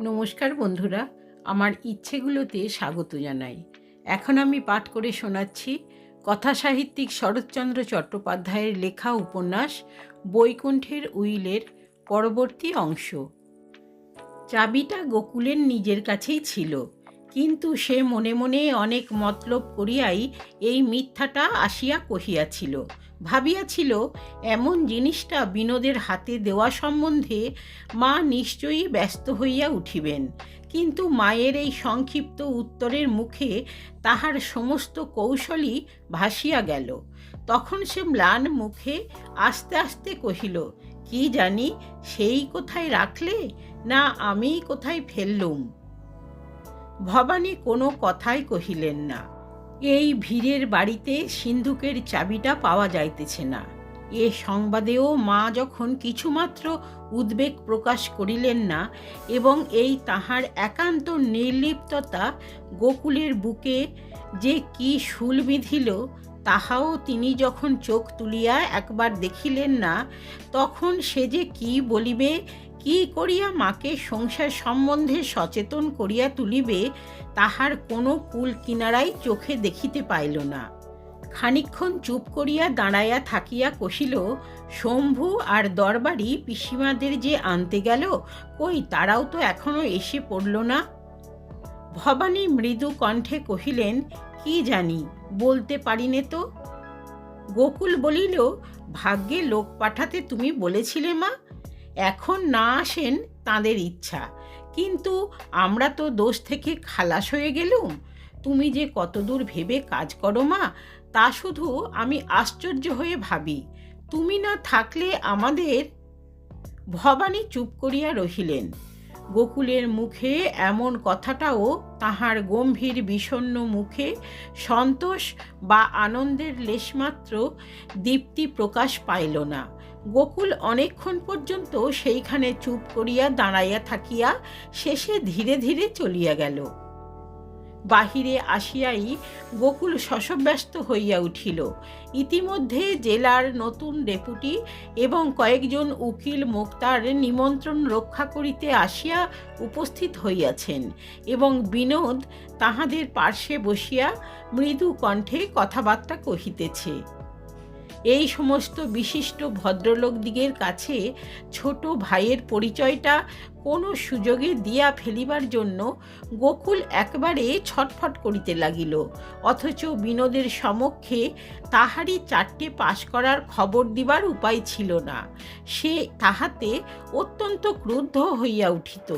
নমস্কার বন্ধুরা, আমার ইচ্ছেগুলোতে স্বাগত জানাই। এখন আমি পাঠ করে শোনাচ্ছি কথা সাহিত্যিক শরৎচন্দ্র চট্টোপাধ্যায়ের লেখা উপন্যাস বৈকুণ্ঠের উইলের পরবর্তী অংশ। চাবিটা গোকুলের নিজের কাছেই ছিল। কিন্তু সে মনে মনে অনেক মতলব করিয়াই এই মিথ্যাটা আসিয়া কহিয়াছিল। ভাবিয়াছিল, এমন জিনিসটা বিনোদের হাতে দেওয়া সম্বন্ধে মা নিশ্চয়ই ব্যস্ত হইয়া উঠিবেন। কিন্তু মায়ের এই সংক্ষিপ্ত উত্তরের মুখে তাহার সমস্ত কৌশলই ভাসিয়া গেল। তখন সে ম্লান মুখে আস্তে আস্তে কহিল, কি জানি, সেই কোথায় রাখলে? না আমি কোথায় ফেললুম? ভবানী কোনো কথাই কহিলেন না। এই ভিড়ের বাড়িতে সিন্ধুকের চাবিটা পাওয়া যাইতেছে না। এ সংবাদেও মা যখন কিছুমাত্র উদ্বেগ প্রকাশ করিলেন না এবং এই তাহার একান্ত নির্লিপ্ততা গোকুলের বুকে যে কি শুল বিঁধিল তাহাও তিনি যখন চোখ তুলিয়া একবার দেখিলেন না, তখন সে যে কি বলিবে, কি করিয়া মাকে সংসার সম্বন্ধে সচেতন করিয়া তুলিবে, তাহার কোনো কুল কিনারাই চোখে দেখিতে পাইল না। খানিক্ষণ চুপ করিয়া দাঁড়াইয়া থাকিয়া কহিল, শম্ভু আর দরবারি পিসিমাদের যে আনতে গেল, কই তারাও তো এখনও এসে পড়ল না? ভবানী মৃদু কণ্ঠে কহিলেন কি জানি, বলতে পারিনে তো? গোকুল বলিল, ভাগ্যে লোক পাঠাতে তুমি বলেছিলে মা, এখন না আসেন তাদের ইচ্ছা। কিন্তু আমরা তো দোষ থেকে খালাস হয়ে গেলুম। তুমি যে কতদূর ভেবে কাজ করো মা, তা শুধু আমি আশ্চর্য হয়ে ভাবি। তুমি না থাকলে আমাদের? ভবানী চুপ করিয়া রহিলেন। গোকুলের মুখে এমন কথাটাও তাহার গম্ভীর বিষণ্ন মুখে সন্তোষ বা আনন্দের লেশমাত্র দীপ্তি প্রকাশ পাইল না। গোকুল অনেকক্ষণ পর্যন্ত সেইখানে চুপ করিয়া দাঁড়াইয়া থাকিয়া শেষে ধীরে ধীরে চলিয়া গেল। বাহিরে আসিয়াই গোকুল শশব্যস্ত হইয়া উঠিল। ইতিমধ্যে জেলার নতুন ডেপুটি এবং কয়েকজন উকিল মোক্তার নিমন্ত্রণ রক্ষা করিতে আসিয়া উপস্থিত হইয়াছেন এবং বিনোদ তাহাদের পার্শ্বে বসিয়া মৃদু কণ্ঠে কথাবার্তা কহিতেছে। এই সমস্ত বিশিষ্ট ভদ্রলোকদিগের কাছে ছোট ভাইয়ের পরিচয়টা কোনো সুযোগে দিয়া ফেলিবার জন্য গোকুল একবারে ছটফট করিতে লাগিল। অথচ বিনোদের সমক্ষে তাহারই চারটে পাশ করার খবর দিবার উপায় ছিল না। সে তাহাতে অত্যন্ত ক্রুদ্ধ হইয়া উঠিত।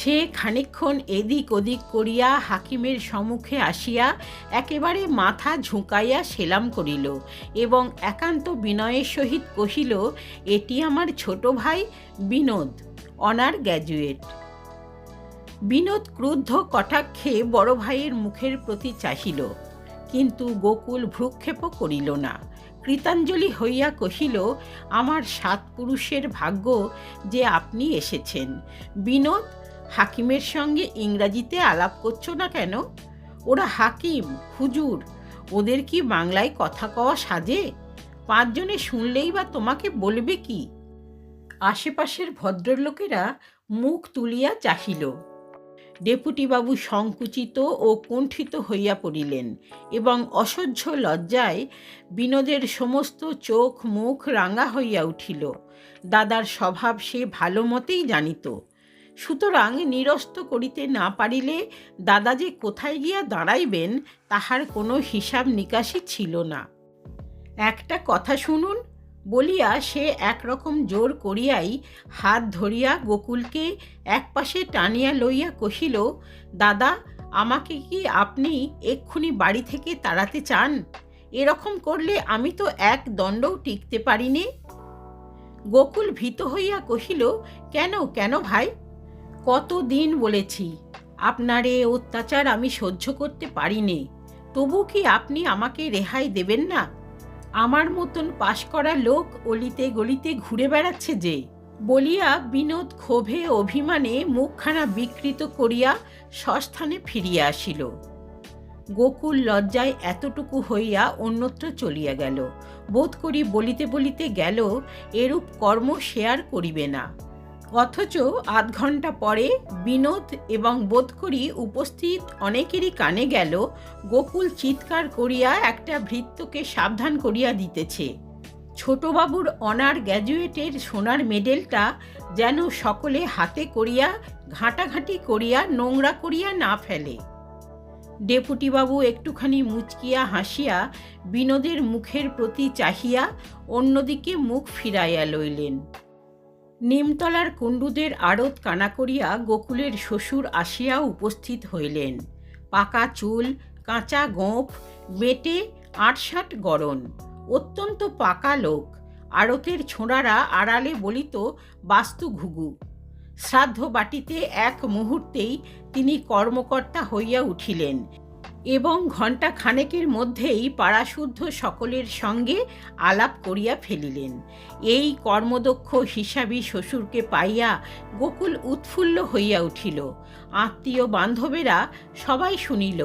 সে খানিক্ষণ এদিক ওদিক করিয়া হাকিমের সম্মুখে আসিয়া একেবারে মাথা ঝুঁকাইয়া সেলাম করিল এবং একান্ত বিনয়ের সহিত কহিল, এটি আমার ছোট ভাই বিনোদ, অনার গ্র্যাজুয়েট বিনোদ ক্রুদ্ধ কটাক্ষে বড় ভাইয়ের মুখের প্রতি চাহিল, কিন্তু গোকুল ভ্রুক্ষেপও করিল না। কৃতাঞ্জলি হইয়া কহিল, আমার সাত পুরুষের ভাগ্য যে আপনি এসেছেন। বিনোদ হাকিমের সঙ্গে ইংরাজিতে আলাপ করছ না কেন? ওরা হাকিম, হুজুর, ওদের কি বাংলায় কথা কওয়া সাজে? পাঁচজনে শুনলেই বা তোমাকে বলবে কি? আশেপাশের ভদ্রলোকেরা মুখ তুলিয়া চাহিল। ডেপুটিবাবু সংকুচিত ও কুণ্ঠিত হইয়া পড়িলেন এবং অসহ্য লজ্জায় বিনোদের সমস্ত চোখ মুখ রাঙা হইয়া উঠিল। দাদার স্বভাব সে ভালো মতেই জানিত। সুতরাং নিরস্ত করিতে না পারিলে দাদা যে কোথায় গিয়া দাঁড়াইবেন, তাহার কোনো হিসাব নিকাশই ছিল না। একটা কথা শুনুন, বলিয়া সে একরকম জোর করিয়াই হাত ধরিয়া গোকুলকে একপাশে টানিয়া লইয়া কহিল, দাদা, আমাকে কি আপনি এক্ষুনি বাড়ি থেকে তাড়াতে চান? এরকম করলে আমি তো এক দণ্ডও টিকতে পারিনি গোকুল ভীত হইয়া কহিল, কেন কেন ভাই? কত দিন বলেছি, আপনার এ অত্যাচার আমি সহ্য করতে পারিনি। তবু কি আপনি আমাকে রেহাই দেবেন না? আমার মতন পাশ করা লোক অলিতে গলিতে ঘুরে বেড়াচ্ছে যে, বলিয়া বিনোদ ক্ষোভে অভিমানে মুখখানা বিকৃত করিয়া সস্থানে ফিরিয়া আসিল। গোকুল লজ্জায় এতটুকু হইয়া অন্যত্র চলিয়া গেল। বোধ করি বলিতে বলিতে গেল, এরূপ কর্ম শেয়ার করিবে না। অথচ আধ ঘণ্টা পরে বিনোদ এবং বোধ করি উপস্থিত অনেকেরই কানে গেল, গোকুল চিৎকার করিয়া একটা ভৃত্যকে সাবধান করিয়া দিতেছে। ছোটবাবুর অনার গ্র্যাজুয়েটের সোনার মেডেলটা যেন সকলে হাতে করিয়া, ঘাঁটাঘাঁটি করিয়া, নোংরা করিয়া না ফেলে। ডেপুটিবাবু একটুখানি মুচকিয়া হাসিয়া বিনোদের মুখের প্রতি চাহিয়া অন্যদিকে মুখ ফিরাইয়া লইলেন। নিমতলার কুণ্ডুদের আড়ত কানা করিয়া গোকুলের শ্বশুর আসিয়া উপস্থিত হইলেন। পাকা চুল, কাঁচা গোঁফ বেটে আটসাট গড়ন। অত্যন্ত পাকা লোক। আড়তের ছোঁড়ারা আড়ালে বলিত বাস্তু ঘুঘু। শ্রাদ্ধ বাটিতে এক মুহূর্তেই তিনি কর্মকর্তা হইয়া উঠিলেন। এবং ঘণ্টা খানেকের মধ্যেই পাড়াশুদ্ধ সকলের সঙ্গে আলাপ করিয়া ফেলিলেন। এই কর্মদক্ষ হিসাবী শ্বশুরকে পাইয়া গোকুল উৎফুল্ল হইয়া উঠিল। আত্মীয় বান্ধবেরা সবাই শুনিল,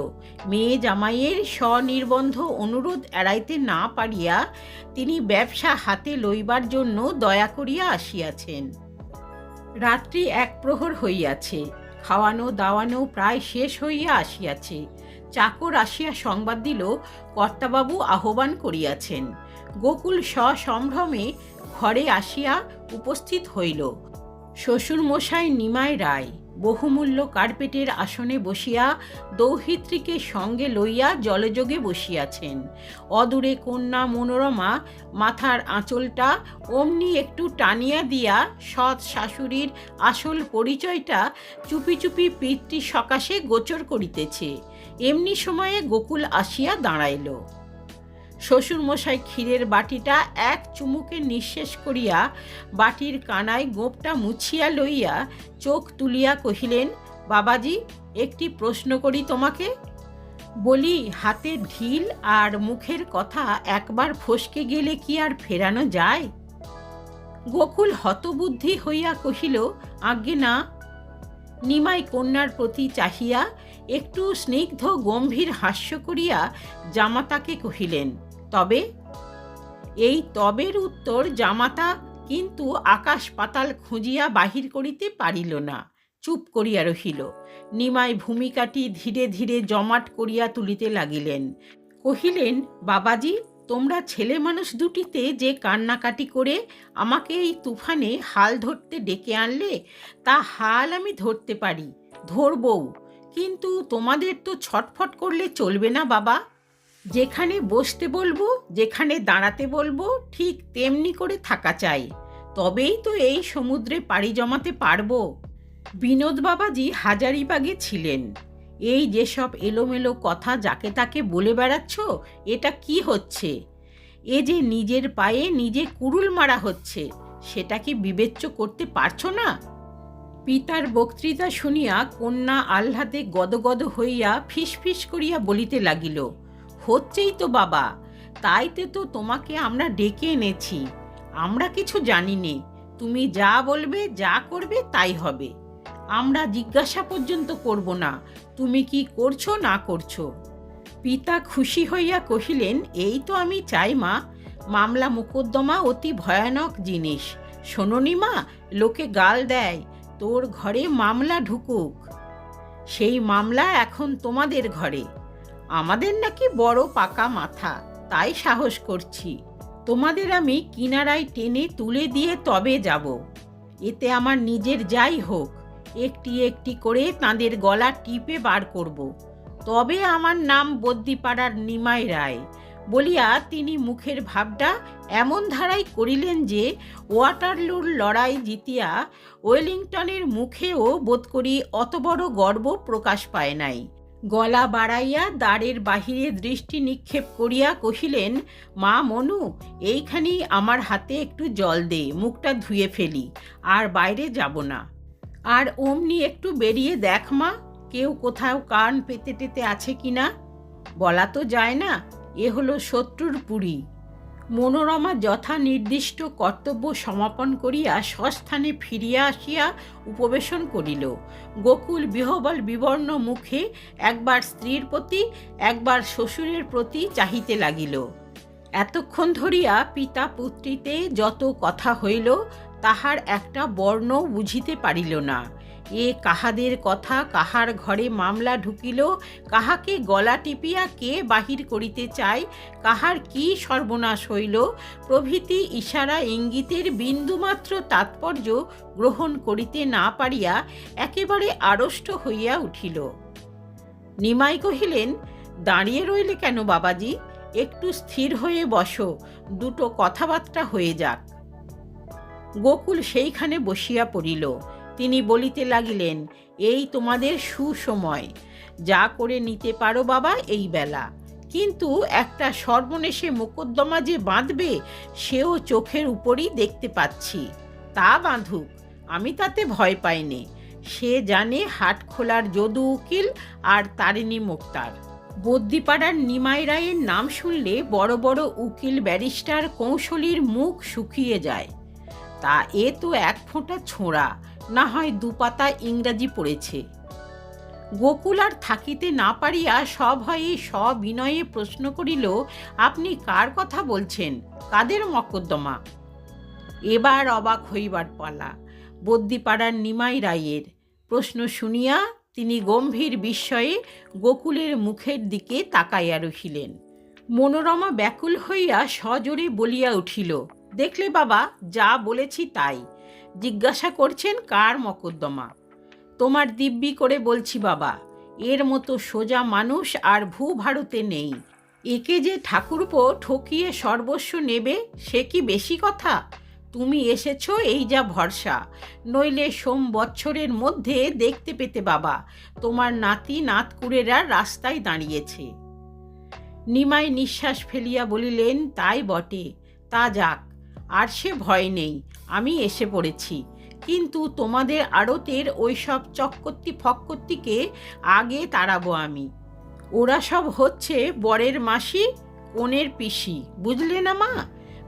মেয়ে জামাইয়ের স্বনির্বন্ধ অনুরোধ এড়াইতে না পারিয়া তিনি ব্যবসা হাতে লইবার জন্য দয়া করিয়া আসিয়াছেন। রাত্রি এক প্রহর হইয়াছে, খাওয়ানো দাওয়ানো প্রায় শেষ হইয়া আসিয়াছে। চাকর আসিয়া সংবাদ দিল, কর্তাবাবু আহ্বান করিয়াছেন। গোকুল সসম্ভ্রমে ঘরে আসিয়া উপস্থিত হইল। শ্বশুরমশাই নিমাই রায়। বহুমূল্য কার্পেটের আসনে বসিয়া দৌহিত্রীকে সঙ্গে লইয়া জলযোগে বসিয়াছেন। অদূরে কন্যা মনোরমা মাথার আঁচলটা অমনি একটু টানিয়া দিয়া সৎ শাশুড়ির আসল পরিচয়টা চুপি চুপি পিতৃ সকাশে গোচর করিতেছে। এমনি সময়ে গোকুল আসিয়া দাঁড়াইল। শ্বশুরমশাই ক্ষীরের বাটিটা এক চুমুকে নিঃশেষ করিয়া বাটির কানায় গোপটা মুছিয়া লইয়া চোখ তুলিয়া কহিলেন, বাবাজি, একটি প্রশ্ন করি তোমাকে। বলি, হাতে ঢিল আর মুখের কথা একবার ফসকে গেলে কি আর ফেরানো যায়? গোকুল হতবুদ্ধি হইয়া কহিল, আজ্ঞে না। নিমাই কন্যার প্রতি চাহিয়া একটু স্নিগ্ধ গম্ভীর হাস্য করিয়া জামাতাকে কহিলেন তবে এই তবের উত্তর জামাতা কিন্তু আকাশ পাতাল খুঁজিয়া বাহির করিতে পারিল না। চুপ করিয়া রহিল। নিমাই ভূমিকাটি ধীরে ধীরে জমাট করিয়া তুলিতে লাগিলেন। কহিলেন, বাবাজি, তোমরা ছেলে মানুষ দুটিতে যে কান্নাকাটি করে আমাকে এই তুফানে হাল ধরতে ডেকে আনলে, তা হাল আমি ধরতে পারি, ধরবও। কিন্তু তোমাদের তো ছটফট করলে চলবে না বাবা। যেখানে বসতে বলব, যেখানে দাঁড়াতে বলব, ঠিক তেমনি করে থাকা চাই। তবেই তো এই সমুদ্রে পাড়ি জমাতে পারব। বিনোদ বাবাজি হাজারিবাগে ছিলেন। এই যেসব এলোমেলো কথা যাকে তাকে বলে বেড়াচ্ছ, এটা কি হচ্ছে? এ যে নিজের পায়ে নিজে কুরুল মারা হচ্ছে, সেটা কি বিবেচ্য করতে পারছ না? পিতার বক্তৃতা শুনিয়া কন্যা আহ্লাদে গদগদ হইয়া ফিসফিস করিয়া বলিতে লাগিল হচ্ছেই তো বাবা। তাইতে তো তোমাকে আমরা ডেকে এনেছি। আমরা কিছু জানি নে তুমি যা বলবে, যা করবে তাই হবে। আমরা জিজ্ঞাসা পর্যন্ত করব না। তুমি কি করছ, না করছ? পিতা খুশি হইয়া কহিলেন, এই তো আমি চাই মা। মামলা মোকদ্দমা অতি ভয়ানক জিনিস। শোনোনি মা, লোকে গাল দেয়, তোর ঘরে মামলা ঢুকুক। সেই মামলা এখন তোমাদের ঘরে। আমাদের নাকি বড় পাকা মাথা, তাই সাহস করছি। তোমাদের আমি কিনারায় টেনে তুলে দিয়ে তবে যাব। এতে আমার নিজের যাই হোক, একটি একটি করে তাঁদের গলা টিপে বার করব। তবে আমার নাম বদ্যিপাড়ার নিমাই রায় বলিয়া তিনি মুখের ভাবটা এমন ধারাই করিলেন যে, ওয়াটারলুর লড়াই জিতিয়া ওয়েলিংটনের মুখেও বোধ করি অত বড় গর্ব প্রকাশ পায় নাই। গলা বাড়াইয়া দ্বারের বাহিরে দৃষ্টি নিক্ষেপ করিয়া কহিলেন, মা মনু, এইখানেই আমার হাতে একটু জল দে, মুখটা ধুয়ে ফেলি, আর বাইরে যাব না। আর অমনি একটু বেরিয়ে দেখ মা, কেউ কোথাও কান পেতে টেতে আছে কি না? বলা তো যায় না, এ হলো শত্রুর পুরী। মনোরমা যথা নির্দিষ্ট কর্তব্য সমাপন করিয়া স্বস্থানে ফিরিয়া আসিয়া উপবেশন করিল। গোকুল বিহবল বিবর্ণ মুখে একবার স্ত্রীর প্রতি, একবার শ্বশুরের প্রতি চাহিতে লাগিল। এতক্ষণ ধরিয়া পিতা পুত্রীতে যত কথা হইল, তাহার একটা বর্ণ বুঝিতে পারিল না। এ কাহাদের কথা, কাহার ঘরে মামলা ঢুকিল, কাহাকে গলা টিপিয়া কে বাহির করিতে চায়, কাহার কি সর্বনাশ হইল, প্রভৃতি ইশারা ইঙ্গিতের বিন্দুমাত্র তাৎপর্য গ্রহণ করিতে না পারিয়া একেবারে আড়ষ্ট হইয়া উঠিল। নিমাই কহিলেন, দাঁড়িয়ে রইলে কেন বাবাজি? একটু স্থির হয়ে বসো, দুটো কথাবার্তা হয়ে যাক। গোকুল সেইখানে বসিয়া পড়িল। তিনি বলিতে লাগিলেন, এই তোমাদের সুসময়। যা করে নিতে পারো বাবা এই বেলা। কিন্তু একটা সর্বনেশে মোকদ্দমা যে বাঁধবে, সেও চোখের উপরই দেখতে পাচ্ছি। তা বাঁধুক, আমি তাতে ভয় পাইনি। সে জানে হাট খোলার যদু উকিল আর তারিণী মুক্তার। বদ্যিপাড়ার নিমাই রায়ের নাম শুনলে বড় বড় উকিল ব্যারিস্টার কৌশলীর মুখ শুকিয়ে যায়। তা এ তো এক ফোঁটা ছোঁড়া। না হয় দুপাতা ইংরাজি পড়েছে। গোকুল আর থাকিতে না পারিয়া সভয়ে সবিনয়ে প্রশ্ন করিল, আপনি কার কথা বলছেন? কাদের মকদ্দমা? এবার অবাক হইবার পালা, বদ্যিপাড়ার নিমাই রায়ের। প্রশ্ন শুনিয়া তিনি গম্ভীর বিস্ময়ে গোকুলের মুখের দিকে তাকাইয়া রহিলেন। মনোরমা ব্যাকুল হইয়া সজোরে বলিয়া উঠিল, দেখলে বাবা, যা বলেছি তাই। জিজ্ঞাসা করছেন, কার মকদ্দমা? তোমার দিব্যি করে বলছি বাবা, এর মতো সোজা মানুষ আর ভূ ভারতে নেই। একে যে ঠাকুরপো ঠকিয়ে সর্বস্ব নেবে, সে কি বেশি কথা? তুমি এসেছ, এই যা ভরসা। নইলে সোম বৎসরের মধ্যে দেখতে পেতে বাবা, তোমার নাতি নাতকুরেরা রাস্তায় দাঁড়িয়েছে। নিমাই নিঃশ্বাস ফেলিয়া বলিলেন, তাই বটে, তা যাক। আর সে ভয় নেই, আমি এসে পড়েছি। কিন্তু তোমাদের আড়তের ওই সব চক্কর্তি ফক্কর্তিকে আগে তাড়াবো আমি। ওরা সব হচ্ছে বরের মাসি, কনের পিসি, বুঝলে না মা?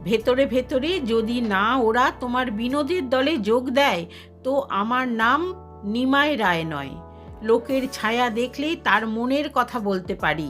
ভেতরে ভেতরে যদি না ওরা তোমার বিনোদের দলে যোগ দেয়, তো আমার নাম নিমাই রায় নয়। লোকের ছায়া দেখলেই তার মনের কথা বলতে পারি।